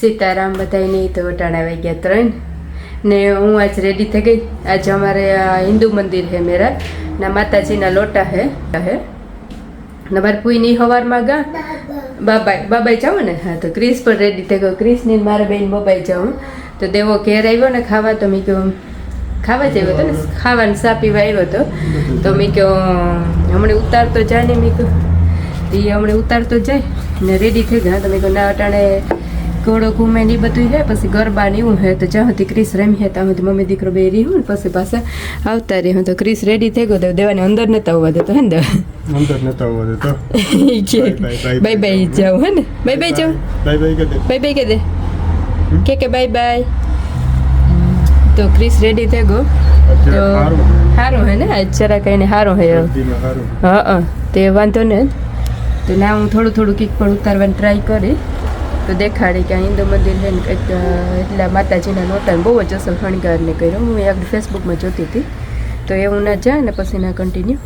સીતારામ બધાયની તો વટાણા ગયા ત્રણ. ને હું આજ રેડી થઈ ગઈ. આજે અમારે હિન્દુ મંદિર હે મેરા. ના માતાજીના લોટા હે. હે ને મારે પુઈની હવારમાં ગા. બાબાઈ બાબાઈ જાઉં ને? હા, તો ક્રિસ પણ રેડી થઈ ગયો. ક્રિસની મારા બેન બાબાઈ જાઉં તો દેવો ઘેર આવ્યો ને ખાવા, તો મેં કહ્યું ખાવા જ આવ્યો હતો ને? ખાવાનું સા પીવા આવ્યો હતો તો મેં કહ્યું હમણાં ઉતારતો જાય ને. મેં કહ્યું એ હમણાં ઉતારતો જાય ને રેડી થઈ ગયા. તો મેં કહ્યું ના, અટાણે ઘોડો ઘૂમે ને બધું હે પછી ગરબા ને એવું હે તો જ્યાં સુધી ક્રિસ રમી ત્યાં સુધી મમ્મી દીકરો બે રહી ને પછી પાછા આવતા રહી. તો ક્રિસ રેડી થઈ ગયો તો દેવાને અંદર નતા આવવા દેતો હે ને દેવા? અંદર નતા આવવા દેતો. બાય બાય જાઉં જાવ હે ને? બાય બાય જાવ બાય બાય કે દે? બાય બાય કે દે? કે કે બાય બાય તો ક્રિસ રેડી થઈ ગયો. તો સારું હે. ને? જરા કઈને સારું હે. હા. હા તે વાંધો ને. તો ના હું થોડું થોડું કીક પણ ઉતારવાની ટ્રાય કરી. તો દેખાડી કે હિન્દુ મંદિર છે ને કંઈક એટલા માતાજીના નહોતા બહુ જ અસર શણગારને કર્યો. હું આગળ ફેસબુકમાં જોતી હતી. તો એવું ના જાય ને પછી ના કન્ટિન્યુ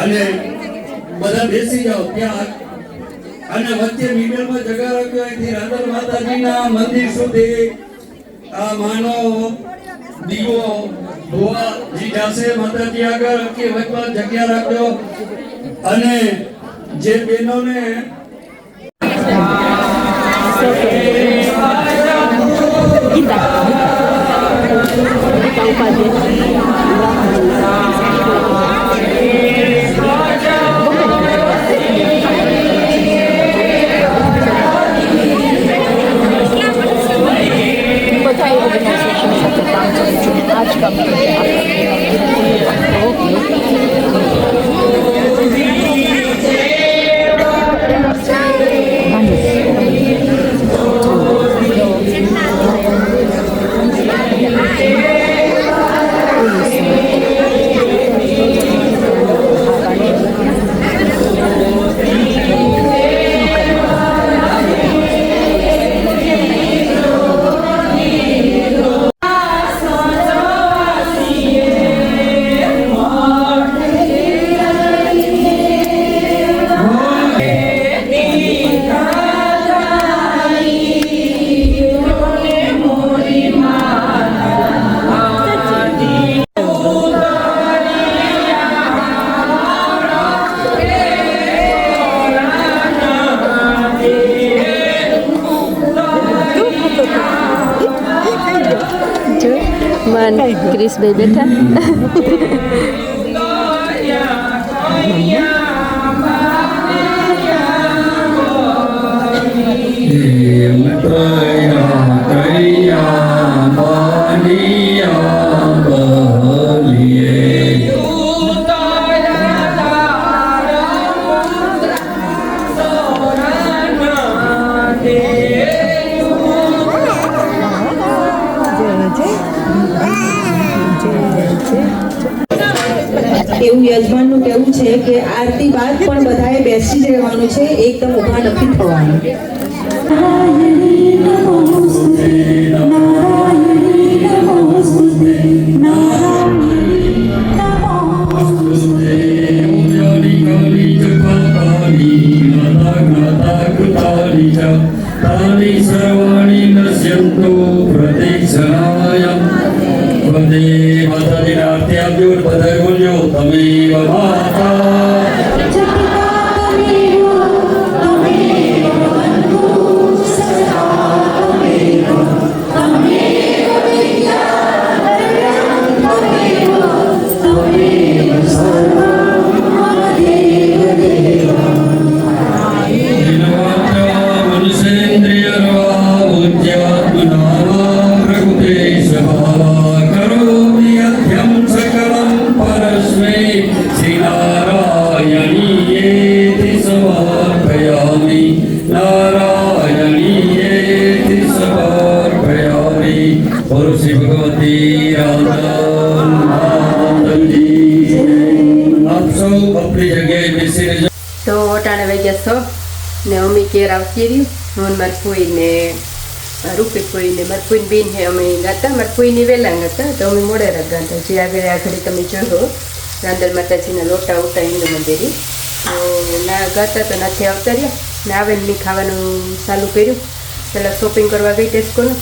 અને બધા બેસી જાઓ ત્યાં. અને વચ્ચે મિડલમાં જગા રાખ્યો અહીંથી રાધર માતાજીના મંદિર સુધી આ માનો દીવો ધોવા જી જાસે માતાજી આગળ કે વચમાં જગ્યા રાખ્યો અને જે બહેનોને ગીતા. માન ક્રિશભાઈ બેઠા એવું આવતી રહ્યું હું મારી ફોઈને રૂપી ફોઈને મારી ફોઈને બેન હે અમે ગાતા મારી ફોઈની વહેલા ગાતા તો અમે મોડે ગાતા જે આગળ આગળ તમે જોયો રાંદલ માતાજીના લોટા ઉટા હિન્દુ મંદિરે તો ના ગાતા તો નથી આવતા રહ્યા ને આવે ને ખાવાનું ચાલુ કર્યું પહેલાં શોપિંગ કરવા ગઈ ટેસ્કોનું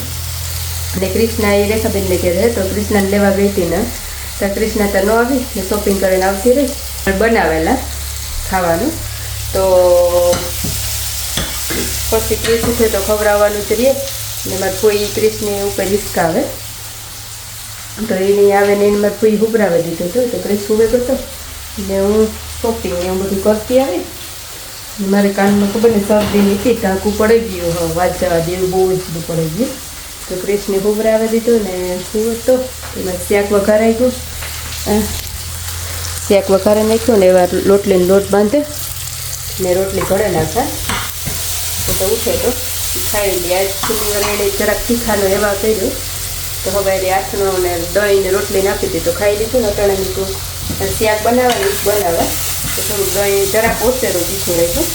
અને કૃષ્ણા એ રેખાબેનને ઘેર તો કૃષ્ણાને લેવા ગઈ હતી ને તો કૃષ્ણા તો ન આવી ને શોપિંગ કરીને આવતી રહી બનાવેલા ખાવાનું તો પછી ક્રીસ છે તો ખવડાવવાનું જ રહીએ ને મારે કોઈ ક્રીસની ઉપર હિસકા આવે તો એની આવે ને એને મારે કોઈ ઉભરાવી દીધું હતું તો ક્રિશ ઉભે ગયો ને હું શોપિંગ એવું બધું કરતી આવી. મારે કાનમાં ખબર ને શરદી નીકળી ટાંકું પડી ગયું, હા વાંચવા દેવું બહુ જ બધું પડી ગયું. તો ક્રિશને ઉભરાવી દીધું ને શું હતો? એમાં શાક વઘારાઈ ગયું શાક વઘારે નાખ્યું ને એવા લોટલીને લોટ બાંધે. ને રોટલી ઘડે નાખા. તો ઉઠે તો ખાઈ લે આજ ચૂલી વરેડે જરાક તીખાનો એવા કર્યું. તો હવે એ આથનો ને દહીં ને આપી દીધો. ખાઈ લીધું ને અટાણે મૂકું શાક બનાવવાની બનાવવા તો થોડુંક દહીં જરાક ઓછેરું તીખું રાખ્યું.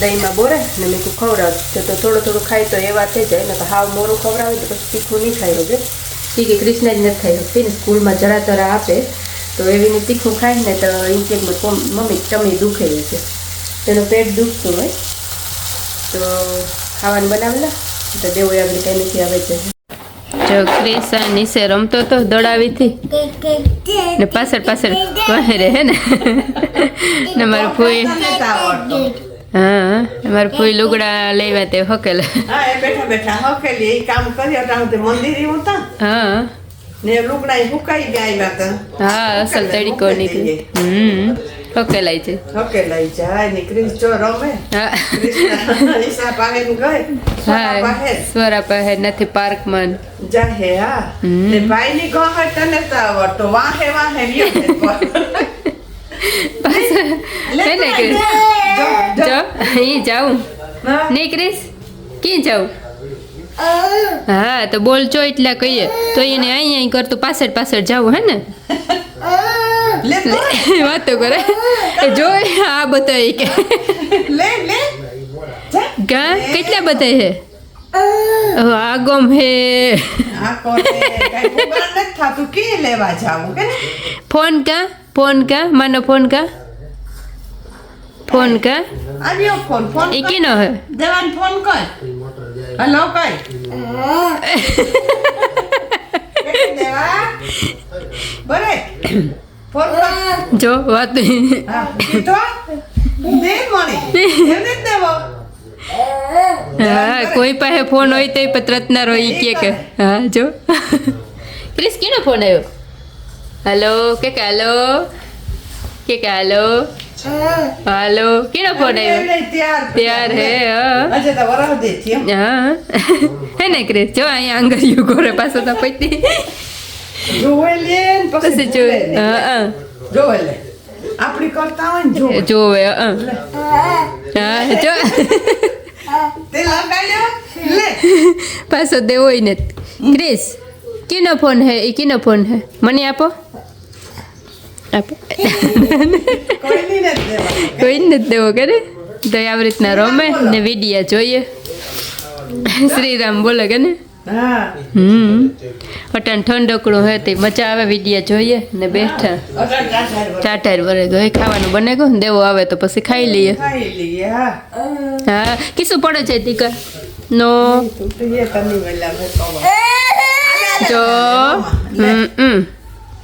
દહીંમાં બોરે ને મેં કહું ખવડાવ. તો થોડું થોડું ખાય તો એવા થઈ જાય ને તો હાવ મોરું ખવડાવે તો પછી તીખું નહીં ખાઈ શકે ઠીક એ કૃષ્ણ જ નથી ખાઈ શકતી ને સ્કૂલમાં જરા તરા આપે. તો એવીને તીખું ખાય ને તો એમ કે મમ્મી ટમી દુખે છે. તેનું પેટ દુખતું હોય. તો ખાવાનું બનાવેલા? તો દેવું આપણે કઈ નથી આવે છે જો ક્રિસા નીચે રમતો તો દોડાવીથી ને પાછળ પાછળ પહેરે હે ને. ને મારું ફૂઈ હા મારું ફૂઈ લુગડા લેવા તે હકેલા. હા બેઠા બેઠા હકેલી એ કામ કર્યા તા તે મંદિર હતા હા. ને લુગડા સુકાઈ ગયા હતા હા અસલ તડીકો નીકળી. હમ. હકેલાય છે. હકેલાઈ જાય ને ક્રિસ જો રમે. હા. ઈસા પાસે ગઈ હા સ્વરા પાસે નથી પાર્કમાં. જાહે હા. ને ભાઈ ની ગોહર તને તો આવડતો. વાહે વાહે રહ્યો છે લે ને ક્રિસ? જો, અહીં જાઉં. ને ક્રિસ? ક્યાં જાઉં? હા તો બોલ છો એટલા કહીએ. તો એને અહીંયા અહીં કરતું પાછળ પાછળ જાવું હે ને? લે તો, વાતો કરે. એ જો આ બધા કે. લે લે. ગા કેટલા હે ઓ, આ ગમ હે? ફોન કા? ફોન કા? માનો ફોન કા? ફોન કા? આવ્યો ફોન ફોન એ. કેનો હે? દેવાન ફોન કર. હલો કઈ દેવા બરે જો વાત હા કોઈ પાસે ફોન હોય તો પત્રતનાર હોય ઈ કે કે. હા જો. ક્રિસ કેનો ફોન આવ્યો? Hello K K hello? કે કે હેલો? હાલો કેનો ફોન આવ્યો? ત્યાર ત્યાર હે હા. અજે તો વરહ દે છે હા. હે ને ક્રિસ? જો અહીંયા આંગળીયું ગોરે પાસે તો પૈતી જોવે લે પછી જોવે હા જોવે લે આપણી કરતા હોય ને જોવે. જોવે હા. હા જો. તે લગાડ્યો? લે. પાછો દેવો ને. ક્રિસ કિનો ફોન હે એ કિનો ફોન હે. મને આપો? આપો. કોઈ ની નથી દેવા. કરે. તો આવી રીતના રમે ને વિડિયા જોઈએ. શ્રીરામ બોલે કે ને? હમ. અટાણ ઠંડકડું હોય તે મજા આવે વિડિયા જોઈએ ને બેઠા. ચાટાર વરે તો ખાવાનું બને ગો દેવો આવે તો પછી ખાઈ લઈએ. હા. કીશું પડે છે દીકર નો. તો હમ.